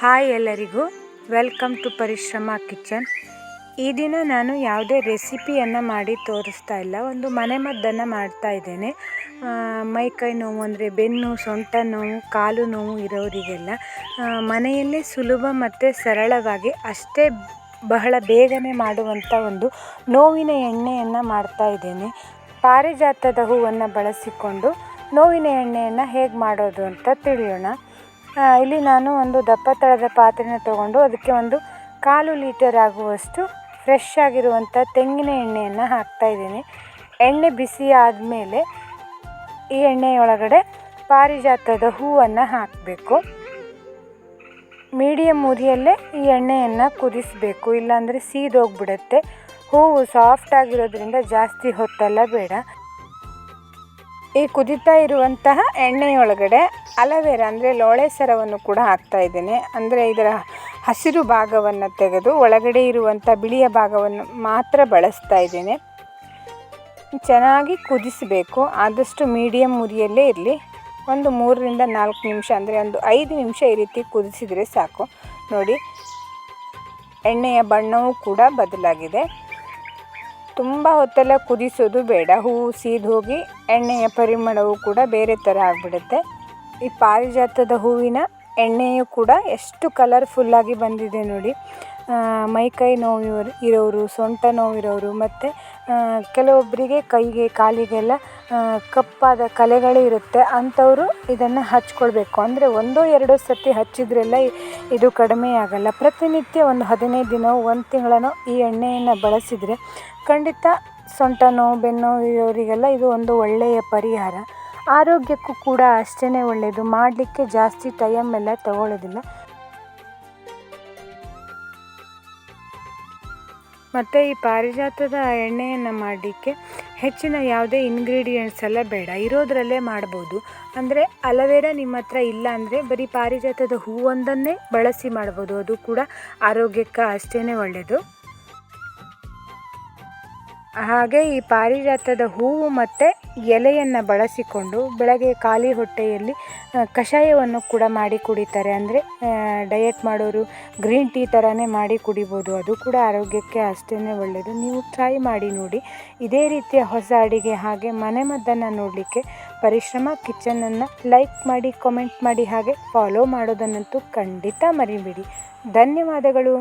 Hi ಎಲ್ಲರಿಗೂ. Welcome to Parishrama kitchen. ಈ ದಿನ ನಾನು ಯಾವುದೇ ರೆಸಿಪಿಯನ್ನು ಮಾಡಿ ತೋರಿಸ್ತಾ ಇಲ್ಲ. ಒಂದು ಮನೆಮದ್ದನ್ನು ಮಾಡ್ತಾ ಇದ್ದೇನೆ. ಮೈ ಕೈ ನೋವು ಅಂದರೆ ಬೆನ್ನು, ಸೊಂಟ ನೋವು, ಕಾಲು ನೋವು ಇರೋರಿಗೆಲ್ಲ ಮನೆಯಲ್ಲೇ ಸುಲಭ ಮತ್ತು ಸರಳವಾಗಿ ಅಷ್ಟೇ ಬಹಳ ಬೇಗನೆ ಮಾಡುವಂಥ ಒಂದು ನೋವಿನ ಎಣ್ಣೆಯನ್ನು ಮಾಡ್ತಾ ಇದ್ದೇನೆ. ಪಾರಿಜಾತದ ಹೂವನ್ನು ಬಳಸಿಕೊಂಡು ನೋವಿನ ಎಣ್ಣೆಯನ್ನು ಹೇಗೆ ಮಾಡೋದು ಅಂತ ತಿಳಿಯೋಣ. ಇಲ್ಲಿ ನಾನು ಒಂದು ದಪ್ಪ ತಳದ ಪಾತ್ರೆನ ತಗೊಂಡು ಅದಕ್ಕೆ ಒಂದು ಕಾಲು ಲೀಟರ್ ಆಗುವಷ್ಟು ಫ್ರೆಶ್ ಆಗಿರುವಂಥ ತೆಂಗಿನ ಎಣ್ಣೆಯನ್ನು ಹಾಕ್ತಾ ಇದ್ದೀನಿ. ಎಣ್ಣೆ ಬಿಸಿ ಆದಮೇಲೆ ಈ ಎಣ್ಣೆಯೊಳಗಡೆ ಪಾರಿಜಾತದ ಹೂವನ್ನು ಹಾಕಬೇಕು. ಮೀಡಿಯಮ್ ಉರಿಯಲ್ಲೇ ಈ ಎಣ್ಣೆಯನ್ನು ಕುದಿಸಬೇಕು. ಇಲ್ಲಾಂದರೆ ಸೀದೋಗ್ಬಿಡುತ್ತೆ. ಹೂವು ಸಾಫ್ಟ್ ಆಗಿರೋದ್ರಿಂದ ಜಾಸ್ತಿ ಹೊತ್ತಲ್ಲ, ಬೇಡ. ಈ ಕುದಿತಾ ಇರುವಂತಹ ಎಣ್ಣೆಯೊಳಗಡೆ ಅಲವೇರಾ ಅಂದರೆ ಲೋಳೆ ಸರವನ್ನು ಕೂಡ ಹಾಕ್ತಾ ಇದ್ದೇನೆ. ಅಂದರೆ ಇದರ ಹಸಿರು ಭಾಗವನ್ನು ತೆಗೆದು ಒಳಗಡೆ ಇರುವಂಥ ಬಿಳಿಯ ಭಾಗವನ್ನು ಮಾತ್ರ ಬಳಸ್ತಾ ಇದ್ದೇನೆ. ಚೆನ್ನಾಗಿ ಕುದಿಸಬೇಕು. ಆದಷ್ಟು ಮೀಡಿಯಮ್ ಉರಿಯಲ್ಲೇ ಇರಲಿ. ಒಂದು ಮೂರರಿಂದ ನಾಲ್ಕು ನಿಮಿಷ ಅಂದರೆ ಒಂದು ಐದು ನಿಮಿಷ ಈ ರೀತಿ ಕುದಿಸಿದರೆ ಸಾಕು. ನೋಡಿ, ಎಣ್ಣೆಯ ಬಣ್ಣವೂ ಕೂಡ ಬದಲಾಗಿದೆ. ತುಂಬ ಹೊತ್ತೆಲ್ಲ ಕುದಿಸೋದು ಬೇಡ. ಹೂವು ಸೀದು ಹೋಗಿ ಎಣ್ಣೆಯ ಪರಿಮಳವು ಕೂಡ ಬೇರೆ ಥರ ಆಗಿಬಿಡುತ್ತೆ. ಈ ಪಾರಿಜಾತದ ಹೂವಿನ ಎಣ್ಣೆಯು ಕೂಡ ಎಷ್ಟು ಕಲರ್ಫುಲ್ಲಾಗಿ ಬಂದಿದೆ ನೋಡಿ. ಮೈಕೈ ನೋವು ಇವರು ಇರೋರು ಸೊಂಟ ನೋವು ಇರೋರು ಮತ್ತು ಕೆಲವೊಬ್ಬರಿಗೆ ಕೈಗೆ, ಕಾಲಿಗೆಲ್ಲ ಕಪ್ಪಾದ ಕಲೆಗಳು ಇರುತ್ತೆ. ಅಂಥವರು ಇದನ್ನು ಹಚ್ಕೊಳ್ಬೇಕು. ಅಂದರೆ ಒಂದೋ ಎರಡೋ ಸತಿ ಹಚ್ಚಿದ್ರೆಲ್ಲ ಇದು ಕಡಿಮೆ ಆಗಲ್ಲ. ಪ್ರತಿನಿತ್ಯ ಒಂದು ಹದಿನೈದು ದಿನ, ಒಂದು ತಿಂಗಳನೋ ಈ ಎಣ್ಣೆಯನ್ನು ಬಳಸಿದರೆ ಖಂಡಿತ ಸೊಂಟ ನೋವು ಬೆನ್ನೋವು ನೋವು ಇರೋರಿಗೆಲ್ಲ ಇದು ಒಂದು ಒಳ್ಳೆಯ ಪರಿಹಾರ. ಆರೋಗ್ಯಕ್ಕೂ ಕೂಡ ಅಷ್ಟೇ ಒಳ್ಳೆಯದು ಮಾಡಲಿಕ್ಕೆ ಜಾಸ್ತಿ ಟೈಮ್ ಎಲ್ಲ ತಗೊಳ್ಳೋದಿಲ್ಲ ಮತ್ತು ಈ ಪಾರಿಜಾತದ ಎಣ್ಣೆಯನ್ನು ಮಾಡಲಿಕ್ಕೆ ಹೆಚ್ಚಿನ ಯಾವುದೇ ಇನ್ಗ್ರೀಡಿಯೆಂಟ್ಸ್ ಎಲ್ಲ ಬೇಡ. ಇರೋದರಲ್ಲೇ ಮಾಡ್ಬೋದು. ಅಂದರೆ ಅಲವೇರ ನಿಮ್ಮ ಹತ್ರ ಇಲ್ಲ ಅಂದರೆ ಬರೀ ಪಾರಿಜಾತದ ಹೂವೊಂದನ್ನೇ ಬಳಸಿ ಮಾಡ್ಬೋದು. ಅದು ಕೂಡ ಆರೋಗ್ಯಕ್ಕೆ ಅಷ್ಟೇ ಒಳ್ಳೆಯದು ಹಾಗೆ ಈ ಪಾರಿಜಾತದ ಹೂವು ಮತ್ತು ಎಲೆಯನ್ನು ಬಳಸಿಕೊಂಡು ಬೆಳಗ್ಗೆ ಖಾಲಿ ಹೊಟ್ಟೆಯಲ್ಲಿ ಕಷಾಯವನ್ನು ಕೂಡ ಮಾಡಿ ಕುಡಿತಾರೆ. ಅಂದರೆ ಡಯಟ್ ಮಾಡೋರು ಗ್ರೀನ್ ಟೀ ಥರನೇ ಮಾಡಿ ಕುಡಿಬೋದು. ಅದು ಕೂಡ ಆರೋಗ್ಯಕ್ಕೆ ಅಷ್ಟೇ ಒಳ್ಳೆಯದು ನೀವು ಟ್ರೈ ಮಾಡಿ ನೋಡಿ. ಇದೇ ರೀತಿಯ ಹೊಸ ಅಡಿಗೆ ಹಾಗೆ ಮನೆಮದ್ದನ್ನು ನೋಡಲಿಕ್ಕೆ ಪರಿಶ್ರಮ ಕಿಚನನ್ನು ಲೈಕ್ ಮಾಡಿ ಕಾಮೆಂಟ್ ಮಾಡಿ ಹಾಗೆ ಫಾಲೋ ಮಾಡೋದನ್ನಂತೂ ಖಂಡಿತ ಮರಿಬೇಡಿ. ಧನ್ಯವಾದಗಳು.